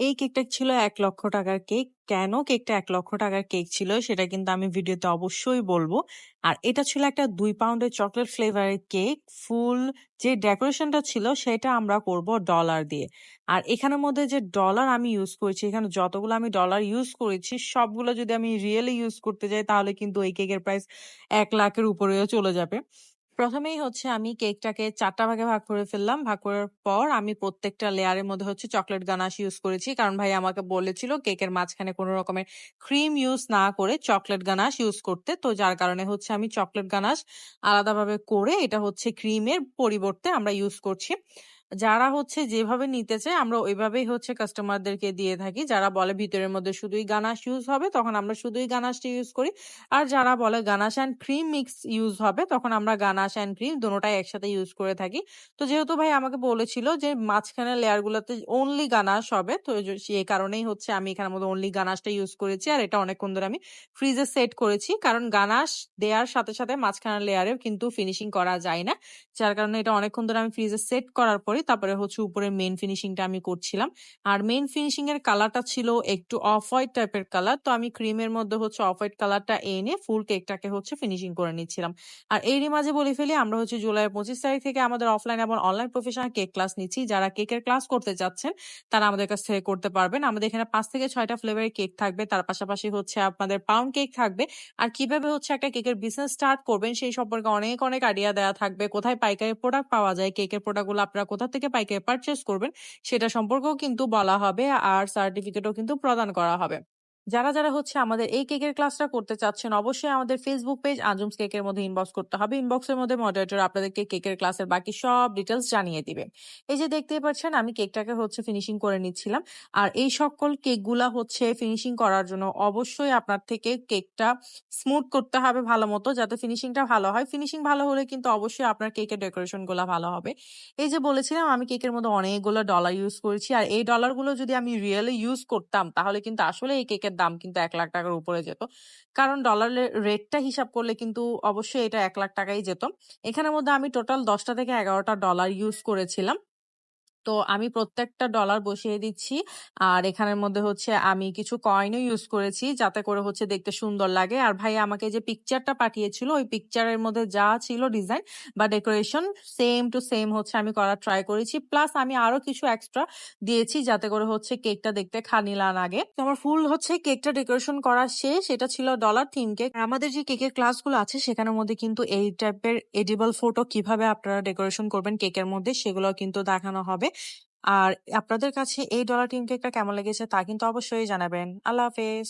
এই কেকটা ছিল এক লক্ষ টাকার কেক। কেন কেকটা এক লক্ষ টাকার কেক ছিল সেটা কিন্তু আমি ভিডিওতে অবশ্যই বলব। আর এটা ছিল একটা দুই পাউন্ডের চকলেট ফ্লেভারের কেক। ফুল যে ডেকোরেশনটা ছিল সেটা আমরা করব ডলার দিয়ে। আর এখানের মধ্যে যে ডলার আমি ইউজ করেছি, এখানে যতগুলো আমি ডলার ইউজ করেছি সবগুলো যদি আমি রিয়েলি ইউজ করতে যাই তাহলে কিন্তু এই কেকের প্রাইস এক লাখের উপরেও চলে যাবে। ১ম এই হচ্ছে আমি কেকটাকে চারটা ভাগে ভাগ করে ফেললাম। ভাগ করার পর আমি প্রত্যেকটা লেয়ারের মধ্যে হচ্ছে চকলেট গানাশ ইউজ করেছি। কারণ ভাই আমাকে বলেছিল কেকের মাঝখানে কোনো রকমের ক্রিম ইউজ না করে চকলেট গানাশ ইউজ করতে। তো যার কারণে হচ্ছে আমি চকলেট গানাশ আলাদাভাবে করে এটা হচ্ছে ক্রিমের পরিবর্তে আমরা ইউজ করছি। যারা হচ্ছে যেভাবে নিতে চায় আমরা ওইভাবেই হচ্ছে কাস্টমারদেরকে দিয়ে থাকি। যারা বলে ভিতরের মধ্যে শুধুই গানাশ ইউজ হবে তখন আমরা শুধুই গানাশটা ইউজ করি। আর যারা বলে ganache and cream mix use হবে তখন আমরা গানাশ অ্যান্ড ক্রিম দোনোটাই একসাথে ইউজ করে থাকি। তো যেহেতু ভাই আমাকে বলেছিল যে মাঝখানের লেয়ার গুলাতে অনলি গানাশ হবে তো য সে কারণেই হচ্ছে আমি এখানের মধ্যে অনলি গানাশটা ইউজ করেছি। আর এটা অনেকক্ষণ ধরে আমি ফ্রিজে সেট করেছি। কারণ গানাশ দেয়ার সাথে, সাথে মাঝখানের লেয়ারেও কিন্তু ফিনিশিং করা যায় না। যার কারণে এটা অনেকক্ষণ ধরে আমি ফ্রিজে সেট করার পরে তারপরে হচ্ছে উপরে মেইন ফিনিশিংটা আমি করছিলাম। আর মেইন ফিনিশিং এর কালারটা ছিল একটু অফ হোয়াইট টাইপের কালার। তো আমি ক্রিমের মধ্যে হচ্ছে অফ হোয়াইট কালারটা এনে ফুল কেকটাকে হচ্ছে ফিনিশিং করে নিচ্ছিলাম। আর এরই মাঝে বলে ফেলি আমরা হচ্ছে জুলাইয়ের ২৫ তারিখ থেকে আমাদের অফলাইন এবং অনলাইন প্রফেশনাল কেক ক্লাস নিচ্ছি। যারা কেকের ক্লাস করতে চাচ্ছেন তারা আমাদের কাছ থেকে করতে পারবেন। আমাদের এখানে পাঁচ থেকে ৬ টা ফ্লেভারের কেক থাকবে। তার পাশাপাশি হচ্ছে আপনাদের পাউন্ড কেক থাকবে। আর কীভাবে হচ্ছে একটা কেকের বিজনেস স্টার্ট করবেন সেই সম্পর্কে অনেক, অনেক আইডিয়া দেওয়া থাকবে। কোথায় পাইকারি প্রোডাক্ট পাওয়া যায়, কেকের প্রোডাক্টগুলো আপনারা কোথা থেকে পাইকারি পারচেস করবেন, সেটা সম্পর্কেও কিন্তু বলা হবে। আর সার্টিফিকেটও কিন্তু প্রদান করা হবে। যারা, যারা হচ্ছে আমাদের এই কেকের ক্লাসটা করতে চাচ্ছেন অবশ্যই আমাদের ফেসবুক পেজ আঞ্জুমস কেকের মধ্যে ইনবক্স করতে হবে। ইনবক্সের মধ্যে মডারেটর আপনাদেরকে কেকের ক্লাসের বাকি সব ডিটেলস জানিয়ে দিবে। এই যে দেখতেই পাচ্ছেন আমি কেকটাকে হচ্ছে ফিনিশিং করে নিচ্ছিলাম। আর এই সকল কেকগুলা হচ্ছে ফিনিশিং করার জন্য অবশ্যই আপনার থেকে কেকটা স্মুথ করতে হবে ভালো মতো যাতে ফিনিশিংটা ভালো হয়। ফিনিশিং ভালো হলে কিন্তু অবশ্যই আপনার কেকের ডেকোরেশনগুলা ভালো হবে। এই যে বলেছিলাম আমি কেকের মধ্যে অনেকগুলো ডলার ইউজ করেছি। আর এই ডলারগুলো যদি আমি রিয়েলি ইউজ করতাম তাহলে কিন্তু আসলে এই কেকের দাম কিন্তু এক লাখ টাকার উপরে যেত। কারণ ডলারের রেটটা হিসাব করলে কিন্তু অবশ্যই এটা এক লাখ টাকাই যেত। এখানের মধ্যে আমি টোটাল দশটা থেকে এগারোটা ডলার ইউজ করেছিলাম। তো আমি প্রত্যেকটা ডলার বসিয়ে দিচ্ছি। আর এখানের মধ্যে হচ্ছে আমি কিছু কয়েনও ইউজ করেছি, যাতে করে হচ্ছে দেখতে সুন্দর লাগে। আর ভাই আমাকে যে পিকচারটা পাঠিয়েছিল, ওই পিকচারের মধ্যে যা ছিল ডিজাইন বা ডেকোরেশন সেম টু সেম হচ্ছে আমি করার ট্রাই করেছি। প্লাস আমি আরও কিছু এক্সট্রা দিয়েছি, যাতে করে হচ্ছে কেকটা দেখতে খানিলা লাগে। তো আমার ফুল হচ্ছে কেকটা ডেকোরেশন করা শেষ। এটা ছিল ডলার থিম কেক। আমাদের যে কেকের ক্লাসগুলো আছে, সেখানের মধ্যে কিন্তু এই টাইপের এডিবল ফটো কীভাবে আপনারা ডেকোরেশন করবেন কেকের মধ্যে, সেগুলোও কিন্তু দেখানো হবে। আর আপনাদের কাছে এই ডলার টিম কেকটা কেমন লেগেছে তা কিন্তু অবশ্যই জানাবেন। আল্লাহ হাফেজ।